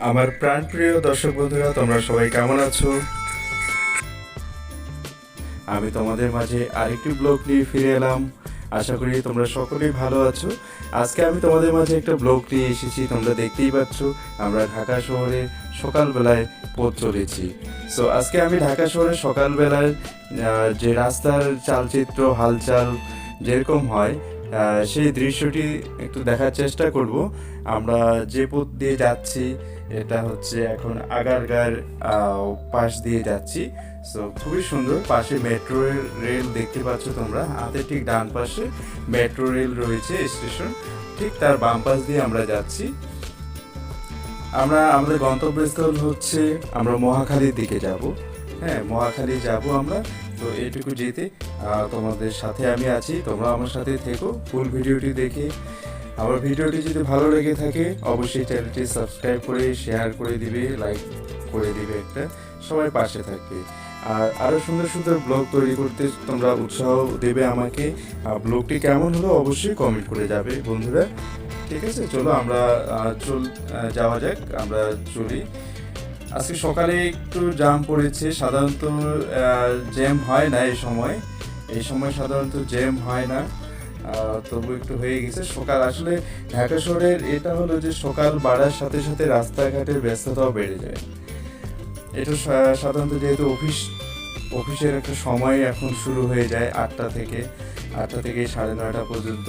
আমার প্রাণপ্রিয় দর্শক বন্ধুরা তোমরা সবাই কেমন আছো? আমি তোমাদের মাঝে আরেকটি ব্লগ নিয়ে ফিরে এলাম। আশা করি তোমরা সকলেই ভালো আছো। আজকে আমি তোমাদের মাঝে একটা ব্লগ নিয়ে এসেছি তোমরা দেখতেই পাচ্ছ। আমরা ঢাকা শহরে সকালবেলায় পথ চলেছি। সো আজকে আমি ঢাকা শহরে সকালবেলায় আহ, যে রাস্তার চালচিত্র হালচাল যেরকম হয় সেই দৃশ্যটি একটু দেখার চেষ্টা করব। আমরা যে পথ দিয়ে যাচ্ছি এটা হচ্ছে এখন আগারগার পাশ দিয়ে যাচ্ছি। সো খুবই সুন্দর, পাশে মেট্রো রেল দেখতে পাচ্ছ তোমরা। হাতে ঠিক ডান পাশে মেট্রো রেল রয়েছে স্টেশন ঠিক তার বাম পাশ দিয়ে আমরা যাচ্ছি। আমরা, আমাদের গন্তব্যস্থল হচ্ছে, আমরা মহাখালীর দিকে যাব। হ্যাঁ মহাখালী যাব আমরা। তো এইটুকু যেতে তোমাদের সাথে আমি আছি। তোমরা আমার সাথে থেকো। ফুল ভিডিওটি দেখে আমার ভিডিওটি যদি ভালো লেগে থাকে, অবশ্যই চ্যানেলটি সাবস্ক্রাইব করে, শেয়ার করে দিবে, লাইক করে দিবে একটা। সবাই পাশে থাকবে আর আরও সুন্দর সুন্দর ব্লগ তৈরি করতে তোমরা উৎসাহ দেবে আমাকে। আর ব্লগটি কেমন হলো অবশ্যই কমেন্ট করে যাবে, বন্ধুরা। ঠিক আছে, চলো আমরা চল যাওয়া যাক, আমরা চলি। আজকে সকালে একটু জ্যাম পড়েছে, সাধারণত জ্যাম হয় না এই সময়। এই সময় সাধারণত জ্যাম হয় না। তবু একটু হয়ে গেছে। সকাল, আসলে ঢাকা শহরের এটা হলো যে সকাল বাড়ার সাথে সাথে রাস্তাঘাটের ব্যস্ততাও বেড়ে যায়। এটা সাধারণত যেহেতু অফিস, অফিসের একটা সময় এখন শুরু হয়ে যায় আটটা থেকে আটটা থেকে সাড়ে নয়টা পর্যন্ত।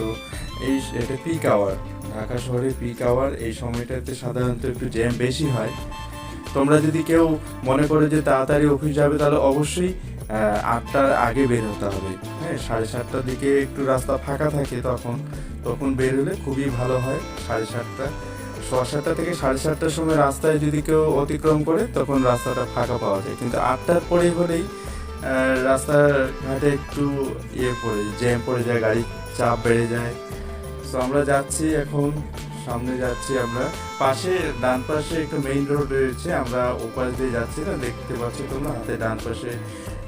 এই এটা পিক আওয়ার ঢাকা শহরে পিক আওয়ার এই সময়টাতে সাধারণত একটু জ্যাম বেশি হয়। তোমরা যদি কেউ মনে করে যে তাড়াতাড়ি অফিস যাবে, তাহলে অবশ্যই আটটার আগে বের হতে হবে। হ্যাঁ সাড়ে সাতটার দিকে একটু রাস্তা ফাঁকা থাকে তখন তখন বের হলে খুবই ভালো হয় সাড়ে সাতটা। সাতটা থেকে সাড়ে সাতটার সময় রাস্তায় যদি কেউ অতিক্রম করে তখন রাস্তাটা ফাঁকা পাওয়া যায়। কিন্তু আটটার পরে হলেই আহ, রাস্তাঘাটে একটু ইয়ে পড়ে জ্যাম পড়ে যায় গাড়ির চাপ বেড়ে যায়। তো আমরা যাচ্ছি এখন সামনে যাচ্ছি আমরা। পাশে ডান পাশে একটু মেইন রোড রয়েছে আমরা ওপাশ দিয়ে যাচ্ছি না দেখতে পাচ্ছ তোমরা হাতে ডান পাশে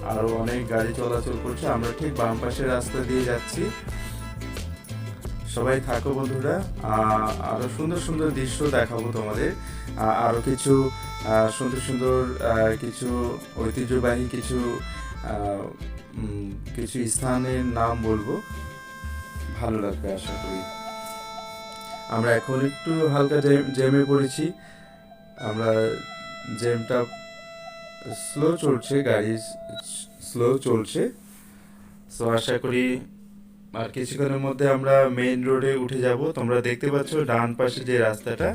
আরও অনেক গাড়ি চলাচল করছে। আমরা ঠিক বাম পাশের রাস্তা দিয়ে যাচ্ছি। সবাই থাকো বন্ধুরা। আহ, আরও সুন্দর সুন্দর দৃশ্য দেখাবো তোমাদের। আহ, আরও কিছু সুন্দর সুন্দর কিছু ঐতিহ্যবাহী কিছু কিছু স্থানের নাম বলব। ভালো লাগবে আশা করি। আমরা এখন একটু হালকা জ্যামে পড়েছি। আমরা জ্যামটা স্লো চলছে গাড়ি স্লো চলছে। সো আশা করি আর কিছুক্ষণের মধ্যে আমরা মেইন রোডে উঠে যাব। তোমরা দেখতে পাচ্ছ ডান পাশে যে রাস্তাটা,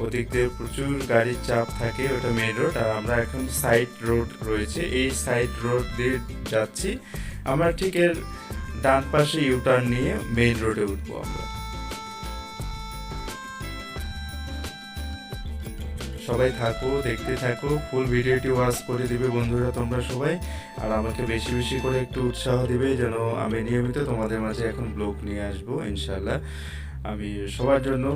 ওদিক দিয়ে প্রচুর গাড়ির চাপ থাকে, ওটা মেইন রোড আর আমরা এখন সাইড রোড রয়েছে। এই সাইড রোড দিয়ে যাচ্ছি। আমরা ঠিক এর ডান পাশে ইউটার্ন নিয়ে মেইন রোডে উঠবো আমরা। সবাই থাকো, দেখতে থাকো ফুল ভিডিওটি ওয়াচ করে দিবে বন্ধুরা তোমরা সবাই। আর আমাকে বেশি বেশি করে একটু উৎসাহ দিবে যেন আমি নিয়মিত তোমাদের মাঝে এখন ব্লগ নিয়ে আসব ইনশাল্লাহ আমি সবার জন্য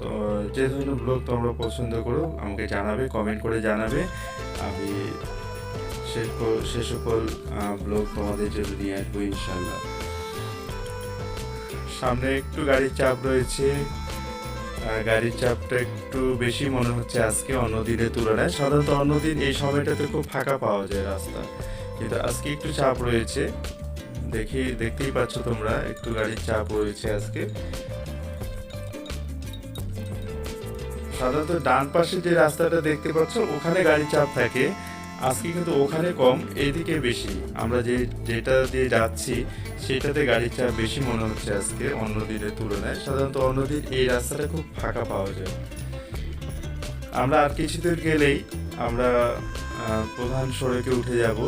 তো যে ধরনের ব্লগ তোমরা পছন্দ করো, আমাকে জানাবে কমেন্ট করে জানাবে। আমি সে সকল ব্লগ তোমাদের জন্য নিয়ে আসব ইনশাল্লাহ সামনে একটু গাড়ির চাপ রয়েছে। গাড়ির চাপটা একটু বেশি মনে হচ্ছে আজকে অন্য দিনের তুলনায়। সাধারণত অন্য দিন এই সময়টাতে খুব ফাঁকা পাওয়া যায় রাস্তা। কিন্তু আজকে একটু চাপ রয়েছে। দেখি, দেখতেই পাচ্ছ তোমরা, একটু গাড়ির চাপ রয়েছে আজকে। সাধারণত ডান পাশে যে রাস্তাটা দেখতে পাচ্ছ, ওখানে গাড়ির চাপ থাকে। আজকে কিন্তু ওখানে কম, এদিকে বেশি। আমরা যে যেটা দিয়ে যাচ্ছি, সেটাতে গাড়ির চাপ বেশি মনে হচ্ছে আজকে অন্য দিনের তুলনায়। সাধারণত অন্য দিন এই রাস্তাটা খুব ফাঁকা পাওয়া যায়। আমরা আর কিছু দূর গেলেই আমরা প্রধান সড়কে উঠে যাব।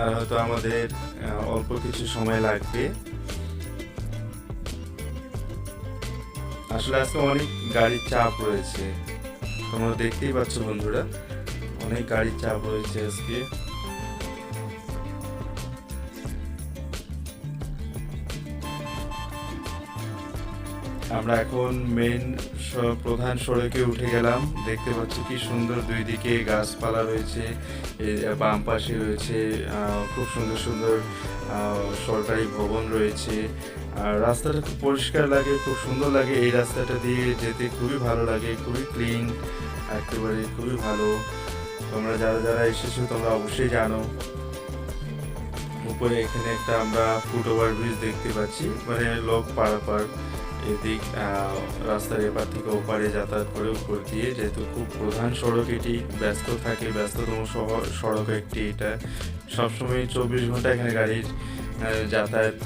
আর হয়তো আমাদের অল্প কিছু সময় লাগবে। আসলে আজকে অনেক গাড়ির চাপ রয়েছে। তোমরা দেখতেই পাচ্ছ বন্ধুরা, অনেক গাড়ির চাপ রয়েছে আজকে। আমরা এখন মেন প্রধান সড়কে উঠে গেলাম, দেখতে পাচ্ছি কি সুন্দর দুই দিকে গাছপালা রয়েছে বাম পাশে রয়েছে খুব সুন্দর সুন্দর সরকারি ভবন রয়েছে। আর রাস্তাটা খুব পরিষ্কার লাগে, খুব সুন্দর লাগে, এই রাস্তাটা দিয়ে যেতে খুবই ভালো লাগে, খুবই ক্লিন একেবারে খুবই ভালো। তোমরা যারা যারা এসেছ, তোমরা অবশ্যই জানো। উপরে এখানে একটা আমরা ফুট ওভার ব্রিজ দেখতে পাচ্ছি। মানে লোক পারাপার। এদিক রাস্তার এপার থেকে ওপারে যাতায়াত করে উপর দিয়ে। যেহেতু খুব প্রধান সড়ক এটি, ব্যস্ত থাকে, ব্যস্ততম শহর, সড়ক একটি এটা। সবসময় চব্বিশ ঘণ্টা এখানে গাড়ির যাতায়াত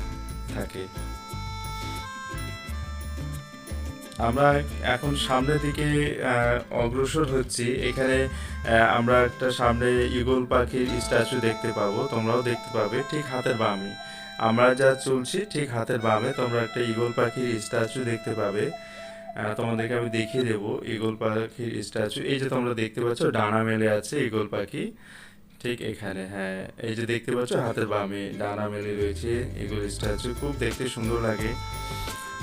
থাকে। আমরা এখন সামনের দিকে অগ্রসর হচ্ছি। এখানে আমরা একটা সামনে ইগল পাখির স্ট্যাচু দেখতে পাবো। তোমরাও দেখতে পাবে ঠিক হাতের বামে। আমরা যা চলছি ঠিক হাতের বামে, তোমরা একটা ইগল পাখির স্ট্যাচু দেখতে পাবে। তোমাদেরকে আমি দেখিয়ে দেবো ইগল পাখির স্ট্যাচু। এই যে তোমরা দেখতে পাচ্ছ, ডানা মেলে আছে ইগল পাখি। ঠিক এখানে হ্যাঁ। এই যে দেখতে পাচ্ছ, হাতের বামে ডানা মেলে রয়েছে ইগল স্ট্যাচু। খুব দেখতে সুন্দর লাগে।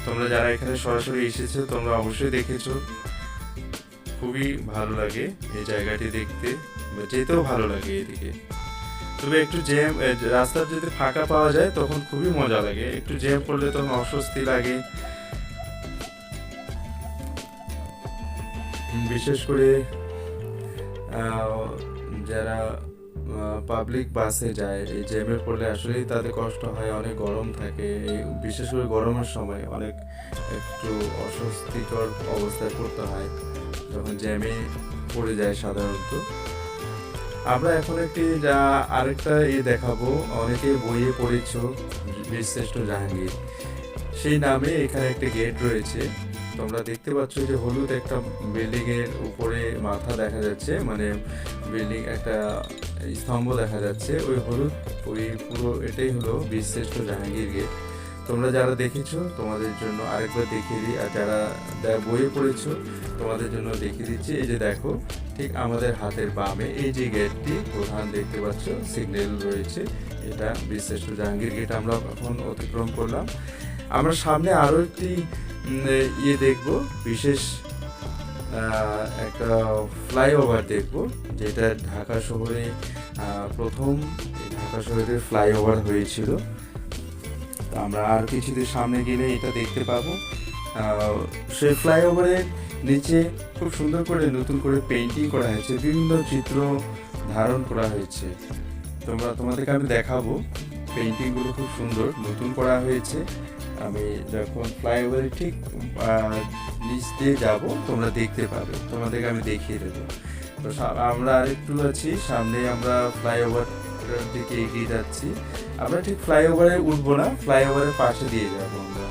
তোমরা যারা এখানে সরাসরি এসেছ, তোমরা অবশ্যই দেখেছ। খুবই ভালো লাগে এই জায়গাটি দেখতে যেতেও ভালো লাগে এদিকে। তবে একটু জ্যাম রাস্তা যদি ফাঁকা পাওয়া যায়, তখন খুবই মজা লাগে। একটু জ্যাম পড়লে তখন অস্বস্তি লাগে। বিশেষ করে যারা পাবলিক বাসে যায়। এই জ্যামে পড়লে আসলেই তাদের কষ্ট হয়, অনেক গরম থাকে। বিশেষ করে গরমের সময় অনেক একটু অস্বস্তিকর অবস্থায় পড়তে হয়, যখন জ্যামে পড়ে যায় সাধারণত। আমরা এখন একটি, যা আরেকটা ইয়ে দেখাবো। অনেকে বইয়ে পড়েছ বীরশ্রেষ্ঠ জাহাঙ্গীর। সেই নামে এখানে একটা গেট রয়েছে। তোমরা দেখতে পাচ্ছ যে হলুদ একটা বিল্ডিং এর উপরে মাথা দেখা যাচ্ছে মানে বিল্ডিং একটা স্তম্ভ দেখা যাচ্ছে। ওই হলুদ ওই পুরো এটাই হলো বীরশ্রেষ্ঠ জাহাঙ্গীর গেট। তোমরা যারা দেখেছ, তোমাদের জন্য আরেকবার দেখিয়ে দিই, আর যারা বইয়ে পড়েছো, তোমাদের জন্য দেখিয়ে দিচ্ছি। এই যে দেখো, ঠিক আমাদের হাতের বামে এই যে গেটটি, প্রধান দেখতে পাচ্ছ, সিগন্যাল রয়েছে। এটা বীরশ্রেষ্ঠ জাহাঙ্গীর গেট, আমরা এখন অতিক্রম করলাম। আমরা সামনে আরও একটি ইয়ে দেখব, বিশেষ একটা ফ্লাইওভার দেখব, যেটা ঢাকা শহরে প্রথম ঢাকা শহরে ফ্লাইওভার হয়েছিল। তো আমরা আর কিছুদিন সামনে গেলে এটা দেখতে পাবো। সেই ফ্লাইওভারের নিচে খুব সুন্দর করে নতুন করে পেন্টিং করা হয়েছে, বিভিন্ন চিত্র ধারণ করা হয়েছে। তোমরা, তোমাদেরকে আমি দেখাবো পেন্টিংগুলো খুব সুন্দর, নতুন করা হয়েছে। আমি যখন ফ্লাইওভারের ঠিক নিচ দিয়ে যাব, তোমরা দেখতে পাবে। তোমাদেরকে আমি দেখিয়ে দেবো। তো আমরা আরেকটু আছি, সামনে আমরা ফ্লাইওভার দিকে এগিয়ে যাচ্ছি। আমরা ঠিক ফ্লাইওভারে উঠবো না ফ্লাইওভারের পাশে দিয়ে যাব আমরা।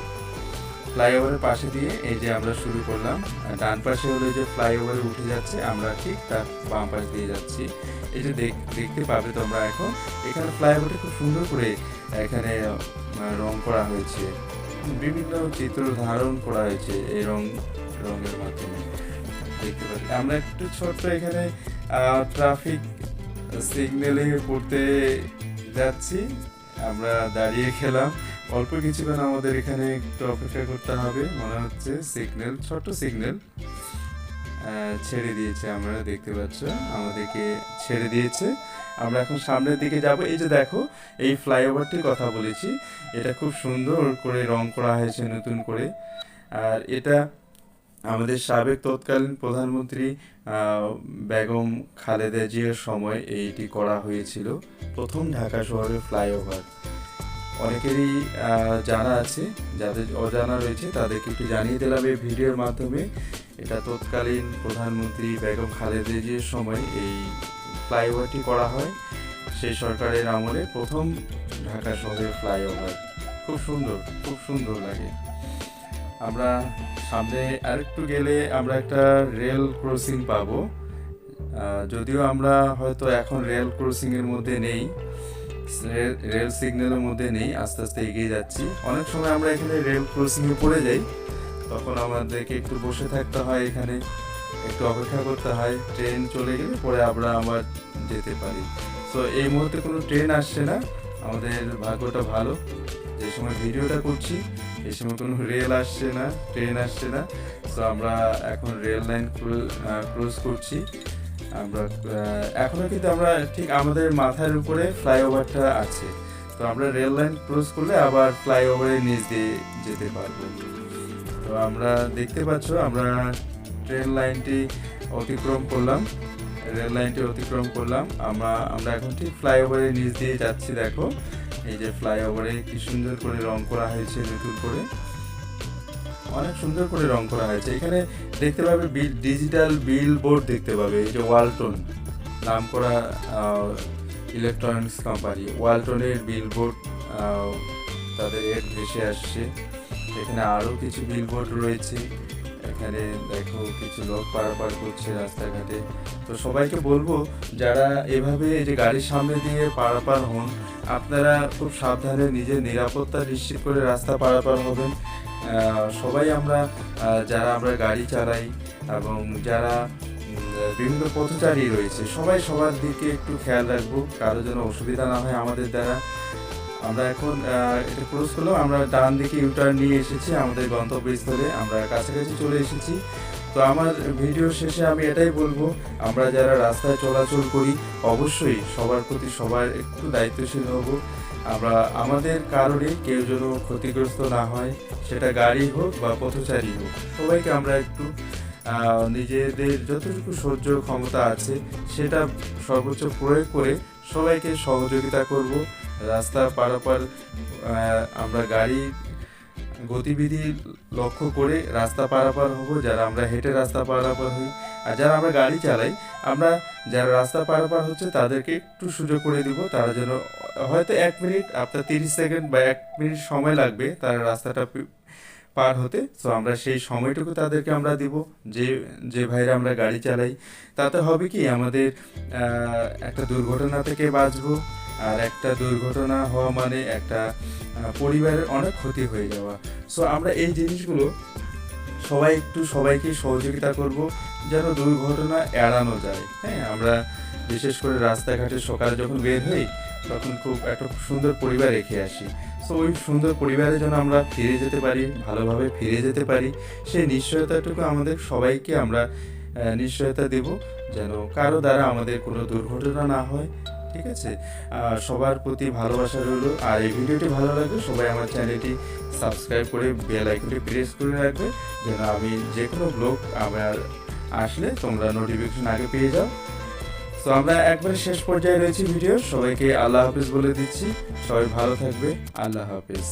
ফ্লাইওভারের পাশে দিয়ে এই যে আমরা শুরু করলাম, ডান পাশে হলো যে ফ্লাইওভারে উঠে যাচ্ছে, আমরা ঠিক তার বাম পাশ দিয়ে যাচ্ছি। এই যে দেখ- দেখতে পাবে তোমরা এখন, এখানে ফ্লাইওভারটা খুব সুন্দর করে এখানে রং করা হয়েছে। বিভিন্ন চিত্র ধারণ করা হয়েছে এই রং, রঙের মাধ্যমে। দেখতে পাচ্ছি। আমরা একটু ছোট্ট এখানে ট্রাফিক সিগন্যালে পড়তে যাচ্ছি। আমরা দাঁড়িয়ে খেলাম। অল্প কিছুক্ষণ আমাদের এখানে একটু অপেক্ষা করতে হবে। মনে হচ্ছে সিগন্যাল ছোট্ট সিগন্যাল ছেড়ে দিয়েছে। আমরা দেখতে পাচ্ছ, আমাদেরকে ছেড়ে দিয়েছে। আমরা এখন সামনের দিকে যাব। এই যে দেখো, এই ফ্লাইওভারটির কথা বলেছি। এটা খুব সুন্দর করে রং করা হয়েছে নতুন করে। আর এটা আমাদের সাবেক তৎকালীন প্রধানমন্ত্রী বেগম খালেদা জিয়ার সময় এইটি করা হয়েছিল। প্রথম ঢাকা শহরের ফ্লাইওভার। অনেকেরই জানা আছে, যাদের অজানা রয়েছে, তাদেরকে একটু জানিয়ে দিলাম এই ভিডিওর মাধ্যমে। এটা তৎকালীন প্রধানমন্ত্রী বেগম খালেদা জিয়ার সময় এই ফ্লাইওভারটি করা হয়। সেই সরকারের আমলে প্রথম ঢাকা শহরের ফ্লাইওভার খুব সুন্দর খুব সুন্দর লাগে। আমরা সামনে আরেকটু গেলে আমরা একটা রেল ক্রসিং পাব। যদিও আমরা হয়তো এখন রেল ক্রসিং এর মধ্যে নেই। রেল- সিগন্যালের মধ্যে নেই, আস্তে আস্তে এগিয়ে যাচ্ছি। অনেক সময় আমরা এখানে রেল ক্রসিং এ পড়ে যাই। তখন আমাদেরকে একটু বসে থাকতে হয় এখানে। একটু অপেক্ষা করতে হয় ট্রেন চলে গেলে পরে আমরা আবার যেতে পারি। তো এই মুহূর্তে কোনো ট্রেন আসছে না আমাদের ভাগ্যটা ভালো। যে সময় ভিডিওটা করছি এই সময় কোনো রেল আসছে না ট্রেন আসছে না। তো আমরা এখন রেল লাইন ক্রুজ করছি। আমরা আহ, এখনও কিন্তু আমরা ঠিক আমাদের মাথার উপরে ফ্লাইওভারটা আছে। তো আমরা রেল লাইন ক্রস করলে আবার ফ্লাইওভারের নিচ দিয়ে যেতে পারব। তো আমরা দেখতে পাচ্ছ আমরা ট্রেন লাইনটি অতিক্রম করলাম। রেল লাইনটি অতিক্রম করলাম। আমরা আমরা এখন ঠিক ফ্লাইওভারের নিচ দিয়ে যাচ্ছি, দেখো। এই যে ফ্লাইওভারে কি সুন্দর করে রং করা হয়েছে নতুন করে। অনেক সুন্দর করে রং করা হয়েছে। এখানে দেখতে পাবে বিল ডিজিটাল বিল বোর্ড দেখতে পাবে, এই যে ওয়ালটন নাম করা ইলেকট্রনিক্স কোম্পানি ওয়ালটনের বিল বোর্ড তাদের এড ভেসে আসছে। এখানে আরও কিছু বিল বোর্ড রয়েছে। এখানে দেখো কিছু লোক পারাপার করছে রাস্তাঘাটে। তো সবাইকে বলব, যারা এভাবে যে গাড়ির সামনে দিয়ে পারাপার হন, আপনারা খুব সাবধানে নিজের নিরাপত্তা নিশ্চিত করে রাস্তা পারাপার হবেন। সবাই আমরা যারা আমরা গাড়ি চালাই এবং যারা বিভিন্ন পথচারী রয়েছে, সবাই সবার দিকে একটু খেয়াল রাখব, কারও যেন অসুবিধা না হয় আমাদের দ্বারা। আমরা এখন এটা ক্রস করলাম আমরা ডান দিকে ইউটার্ন নিয়ে এসেছি আমাদের গন্তব্যস্থলে। আমরা কাছাকাছি চলে এসেছি। তো আমার ভিডিও শেষে আমি এটাই বলব, আমরা যারা রাস্তায় চলাচল করি, অবশ্যই সবার প্রতি সবার একটু দায়িত্বশীল হব। আমরা, আমাদের কারণে কেউ যেন ক্ষতিগ্রস্ত না হয়, সেটা গাড়ি হোক বা পথচারী হোক। সবাইকে আমরা একটু নিজেদের যতটুকু সহ্য ক্ষমতা আছে, সেটা সর্বোচ্চ প্রয়োগ করে সবাইকে সহযোগিতা করব। রাস্তা পারাপার আমরা গাড়ি, গতিবিধি লক্ষ্য করে রাস্তা পারাপার হব, যারা আমরা হেঁটে রাস্তা পারাপার হই। আর যারা আমরা গাড়ি চালাই, আমরা যারা রাস্তা পারাপার হচ্ছে, তাদেরকে একটু সুযোগ করে দিব, তারা যেন হয়তো এক মিনিট, আপনার তিরিশ সেকেন্ড বা এক মিনিট সময় লাগবে তারা রাস্তাটা পার হতে। তো আমরা সেই সময়টুকু তাদেরকে আমরা দিব, যে যে ভাইরা আমরা গাড়ি চালাই। তাতে হবে কি, আমাদের একটা দুর্ঘটনা থেকে বাঁচবো। আর একটা দুর্ঘটনা হওয়া মানে একটা পরিবারের অনেক ক্ষতি হয়ে যাওয়া। সো আমরা এই জিনিসগুলো সবাই একটু সবাইকে সহযোগিতা করব যেন দুর্ঘটনা এড়ানো যায়। হ্যাঁ আমরা বিশেষ করে রাস্তাঘাটে সকালে যখন বের হই, তখন খুব একটা সুন্দর পরিবার রেখে আসি। সো ওই সুন্দর পরিবারে যেন আমরা ফিরে যেতে পারি, ভালোভাবে ফিরে যেতে পারি সেই নিশ্চয়তাটুকু আমাদের সবাইকে আমরা নিশ্চয়তা দেব যেন কারও দ্বারা আমাদের কোনো দুর্ঘটনা না হয়। ঠিক আছে? সবার প্রতি ভালোবাসা রইল। আর এই ভিডিওটি ভালো লাগলে সবাই আমার চ্যানেলটি সাবস্ক্রাইব করে বেল আইকনটি প্রেস করে রাখবে, যেন আমি যে কোনো ব্লগ আমার আসলে তোমরা নোটিফিকেশন আগে পেয়ে যাও। তো আমরা একবারে শেষ পর্যায়ে রয়েছি ভিডিও। সবাইকে আল্লাহ হাফিজ বলে দিচ্ছি। সবাই ভালো থাকবে। আল্লাহ হাফিজ।